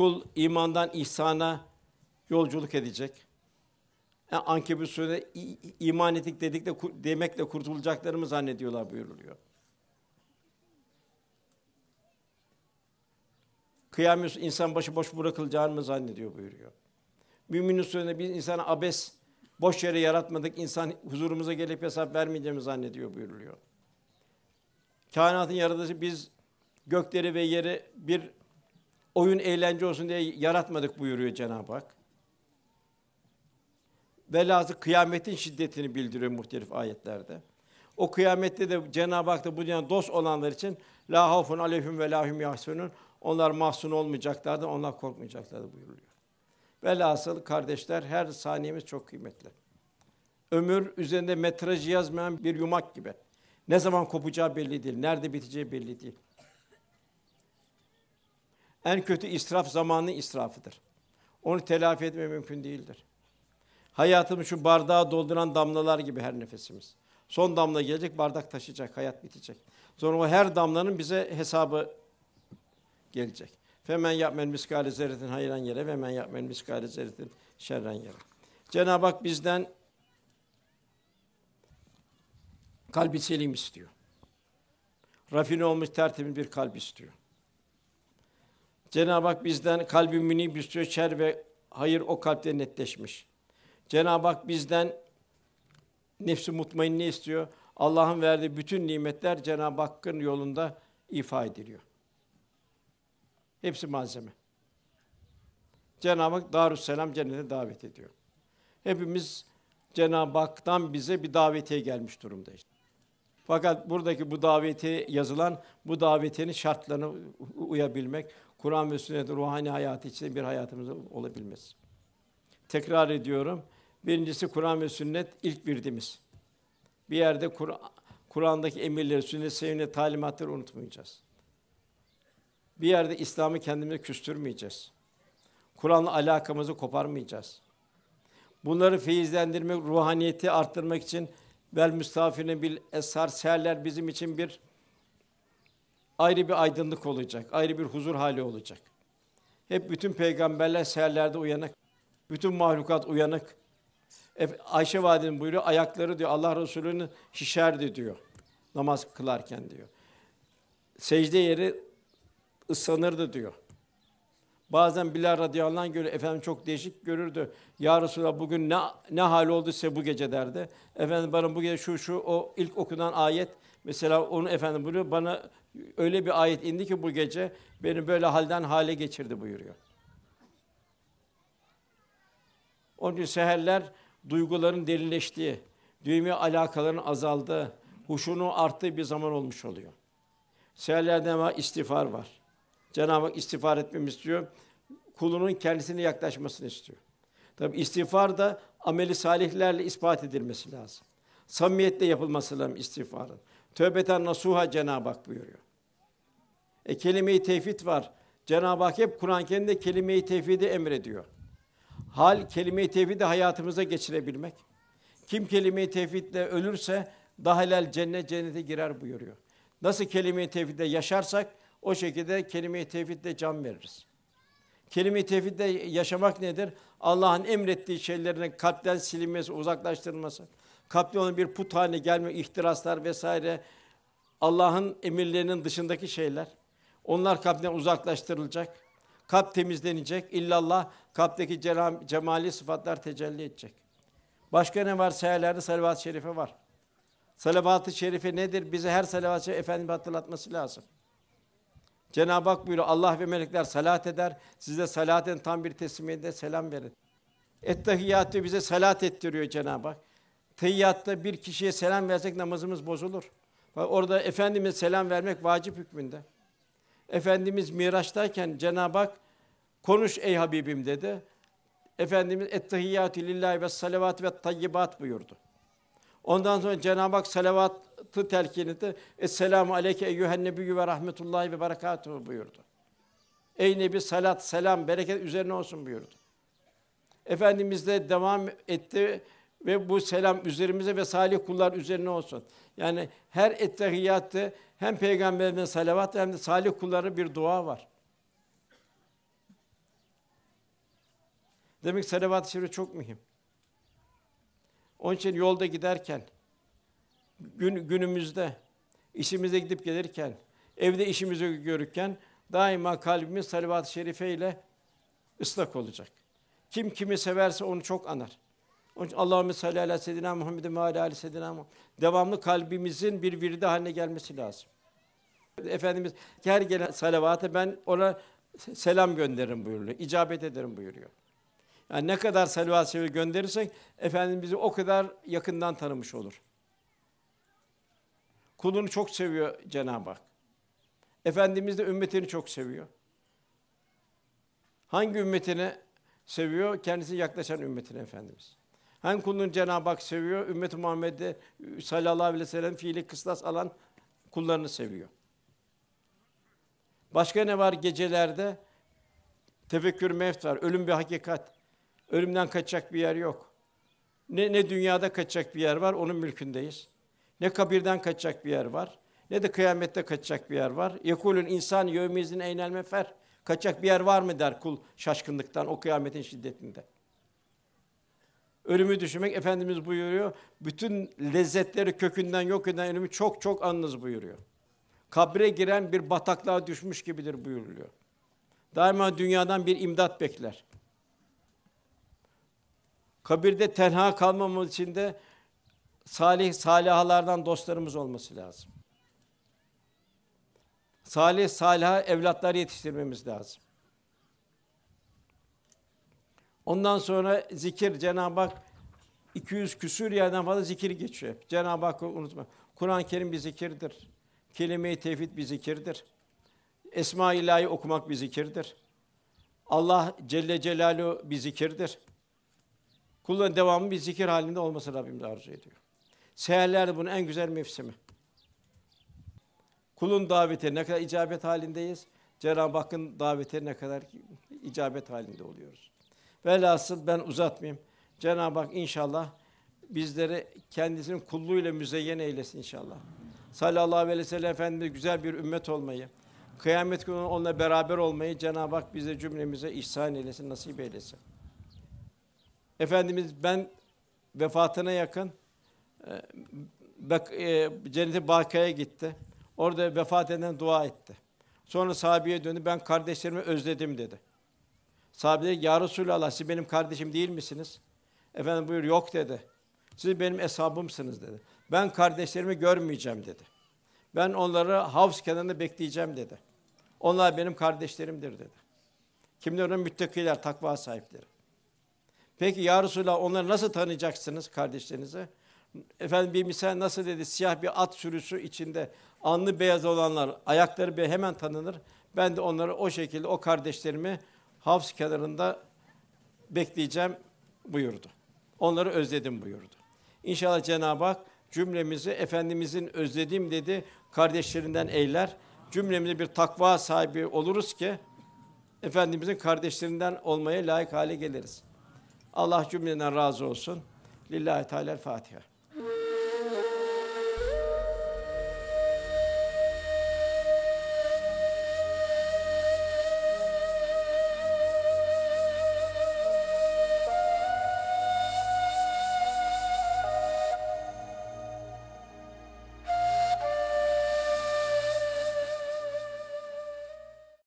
Kul imandan ihsana yolculuk edecek. Yani Ankebut surede i- iman ettik dedik de ku- demekle kurtulacaklarımı zannediyorlar buyuruluyor. Kıyamet insan başı boş bırakılacağını mı zannediyor buyuruyor. Müminin surede biz insanı abes, boş yere yaratmadık, insan huzurumuza gelip hesap vermeyeceğimi zannediyor buyuruluyor. Kainatın yaratıcısı biz gökleri ve yeri bir oyun eğlence olsun diye yaratmadık buyuruyor Cenab-ı Hak. Velhâsıl kıyametin şiddetini bildiriyor muhtelif ayetlerde. O kıyamette de Cenab-ı Hak da bu dünyada dost olanlar için la havfun aleyhim ve la hum yahsunun. Onlar mahzun olmayacaklardı, onlar korkmayacaklardı buyuruluyor. Velhasıl kardeşler her saniyemiz çok kıymetli. Ömür üzerinde metrajı yazmayan bir yumak gibi. Ne zaman kopacağı belli değil, nerede biteceği belli değil. En kötü israf zamanın israfıdır. Onu telafi etme mümkün değildir. Hayatımız şu bardağı dolduran damlalar gibi her nefesimiz. Son damla gelecek, bardak taşıyacak, hayat bitecek. Sonra o her damlanın bize hesabı gelecek. Femen yapmen miskale zerretin hayran yere ve men yapmen miskale zerretin şerren yere. Cenab-ı Hak bizden kalbi selim istiyor. Rafine olmuş tertemiz bir kalp istiyor. Cenab-ı Hak bizden kalbi münib şer ve hayır o kalpte netleşmiş. Cenab-ı Hak bizden nefsi mutmainne istiyor. Allah'ın verdiği bütün nimetler Cenab-ı Hakk'ın yolunda ifa ediliyor. Hepsi malzeme. Cenab-ı Hak Darüsselam cennete davet ediyor. Hepimiz Cenab-ı Hak'tan bize bir davetiye gelmiş durumdayız. Fakat buradaki bu davetiye yazılan bu davetiyenin şartlarına uyabilmek, Kur'an ve sünnet ruhani hayatı içinde bir hayatımız olabilmesi. Tekrar ediyorum. Birincisi Kur'an ve sünnet ilk birdimiz. Bir yerde Kur- Kur'an'daki emirleri, sünnet sevimli talimatları unutmayacağız. Bir yerde İslam'ı kendimize küstürmeyeceğiz. Kur'an'la alakamızı koparmayacağız. Bunları feyizlendirmek, ruhaniyeti arttırmak için vel müstafine bil esar seherler bizim için bir ayrı bir aydınlık olacak, ayrı bir huzur hali olacak. Hep bütün peygamberler seherlerde uyanık, bütün mahlukat uyanık. Ef- Ayşe validemiz buyuruyor, ayakları diyor Allah Resulü'nün şişerdi diyor. Namaz kılarken diyor. Secde yeri ıslanırdı diyor. Bazen Bilal radıyallahu anh görür, efendim çok değişik görürdü. Ya Resulallah bugün ne ne hal oldu size bu gece derdi. Efendim bana bu gece şu şu o ilk okunan ayet mesela onu efendim buyuruyor bana öyle bir ayet indi ki bu gece beni böyle halden hale geçirdi buyuruyor. Onun için seherler duyguların derinleştiği, düğme alakaların azaldığı, huşunu arttığı bir zaman olmuş oluyor. Seherlerden var istiğfar var. Cenab-ı Hak istiğfar etmemizi istiyor. Kulunun kendisine yaklaşmasını istiyor. Tabi istiğfar da ameli salihlerle ispat edilmesi lazım. Samimiyetle yapılması lazım istiğfarın. Tövbeten nasuha Cenab-ı Hak buyuruyor. E kelime-i tevhid var. Cenab-ı Hak hep Kur'an-ı Kerim'de kelime-i tevhidi emrediyor. Hal kelime-i tevhidi hayatımıza geçirebilmek. Kim kelime-i tevhidle ölürse dahilel cennet cennete girer buyuruyor. Nasıl kelime-i tevhidle yaşarsak o şekilde kelime-i tevhidle can veririz. Kelime-i tevhidle yaşamak nedir? Allah'ın emrettiği şeylerin kalpten silinmesi, uzaklaştırılması. Olan bir put haline gelme, ihtiraslar vesaire Allah'ın emirlerinin dışındaki şeyler. Onlar kalpten uzaklaştırılacak. Kalp temizlenecek. İllallah kalpteki cemali sıfatlar tecelli edecek. Başka ne var? Seherlerde salavat-ı şerife var. Salavat-ı şerife nedir? Bize her salavat-ı şerife Efendimiz hatırlatması lazım. Cenab-ı Hak buyuruyor Allah ve melekler salat eder. Size salaten tam bir teslimiyette selam verin. Ettehiyyatı bize salat ettiriyor Cenab-ı Hak. Tehiyyatta bir kişiye selam versek namazımız bozulur. Orada Efendimiz selam vermek vacip hükmünde. Efendimiz Miraç'tayken Cenab-ı Hak konuş ey Habibim dedi. Efendimiz ettehiyyatü lillahi ve salavat ve tayyibat buyurdu. Ondan sonra Cenab-ı Hak salavatı telkin etti. Esselamu aleyke eyyühen nebiyyü ve rahmetullahi ve berekatuhu buyurdu. Ey Nebi salat, selam, bereket üzerine olsun buyurdu. Efendimiz de devam etti ve bu selam üzerimize ve salih kullar üzerine olsun. Yani her ettehiyyatte hem peygamberine salavat hem de salih kullara bir dua var. Demek salavat-ı şerif çok mühim. Onun için yolda giderken, gün, günümüzde, işimize gidip gelirken, evde işimizi görürken daima kalbimiz salavat-ı şerife ile ıslak olacak. Kim kimi severse onu çok anar. Onun için Allahümme salli ala seyyidina Muhammedin ve ala seyyidina. Devamlı kalbimizin bir virdi haline gelmesi lazım. Efendimiz her gelen salavatı ben ona selam gönderirim buyuruyor. İcabet ederim buyuruyor. Yani ne kadar salavat-ı şerif gönderirsek Efendimiz bizi o kadar yakından tanımış olur. Kulunu çok seviyor Cenab-ı Hak. Efendimiz de ümmetini çok seviyor. Hangi ümmetini seviyor? Kendisi yaklaşan ümmetini Efendimiz. Hangi kulunu Cenab-ı Hak seviyor? Ümmet-i Muhammed'i sallallahu aleyhi ve sellem fiili kıstas alan kullarını seviyor. Başka ne var gecelerde? Tefekkür mevt var. Ölüm bir hakikat. Ölümden kaçacak bir yer yok. Ne, ne dünyada kaçacak bir yer var, onun mülkündeyiz. Ne kabirden kaçacak bir yer var, ne de kıyamette kaçacak bir yer var. Yekulun insan yevmizin eynel mefer. Kaçacak bir yer var mı der kul şaşkınlıktan o kıyametin şiddetinde. Ölümü düşünmek Efendimiz buyuruyor. Bütün lezzetleri kökünden yok eden ölümü çok çok anınız buyuruyor. Kabre giren bir bataklığa düşmüş gibidir buyuruluyor. Daima dünyadan bir imdat bekler. Kabirde tenha kalmamız için de salih salihalardan dostlarımız olması lazım. Salih saliha evlatlar yetiştirmemiz lazım. Ondan sonra zikir Cenab-ı Hak 200 küsür yerden fazla zikir geçiyor. Cenab-ı Hakk'ı unutma. Kur'an-ı Kerim bir zikirdir. Kelime-i tevhid bir zikirdir. Esma-i ilahi okumak bir zikirdir. Allah Celle Celaluhu bir zikirdir. Kulların devamı bir zikir halinde olması Rabbimiz arzu ediyor. Seherler bunun en güzel mevsimi. Kulun daveti ne kadar icabet halindeyiz. Cenab-ı Hakk'ın daveti ne kadar icabet halinde oluyoruz. Velhasıl ben uzatmayayım. Cenab-ı Hak inşallah bizleri kendisinin kulluğuyla müzeyyen eylesin inşallah. Sallallahu aleyhi ve sellem Efendimiz güzel bir ümmet olmayı, kıyamet günü onunla beraber olmayı Cenab-ı Hak bize cümlemize ihsan eylesin, nasip eylesin. Efendimiz ben vefatına yakın e, bak, e, Cennet-i Bakı'ya gitti. Orada vefat eden dua etti. Sonra sahabeye döndü. Ben kardeşlerimi özledim dedi. Sahabe dedi, Ya Resulallah siz benim kardeşim değil misiniz? Efendim buyur yok dedi. Siz benim eshabımsınız dedi. Ben kardeşlerimi görmeyeceğim dedi. Ben onları havz kenarında bekleyeceğim dedi. Onlar benim kardeşlerimdir dedi. Kimler onun müttakiler, takva sahipleri. Peki ya Resulallah onları nasıl tanıyacaksınız kardeşlerinizi? Efendim bir misal nasıl dedi siyah bir at sürüsü içinde alnı beyaz olanlar ayakları be hemen tanınır. Ben de onları o şekilde o kardeşlerimi havz kenarında bekleyeceğim buyurdu. Onları özledim buyurdu. İnşallah Cenab-ı Hak cümlemizi Efendimizin özlediğim dedi kardeşlerinden eyler. Cümlemize bir takva sahibi oluruz ki Efendimizin kardeşlerinden olmaya layık hale geliriz. Allah cümleden razı olsun. Lillahi Teala Fatiha.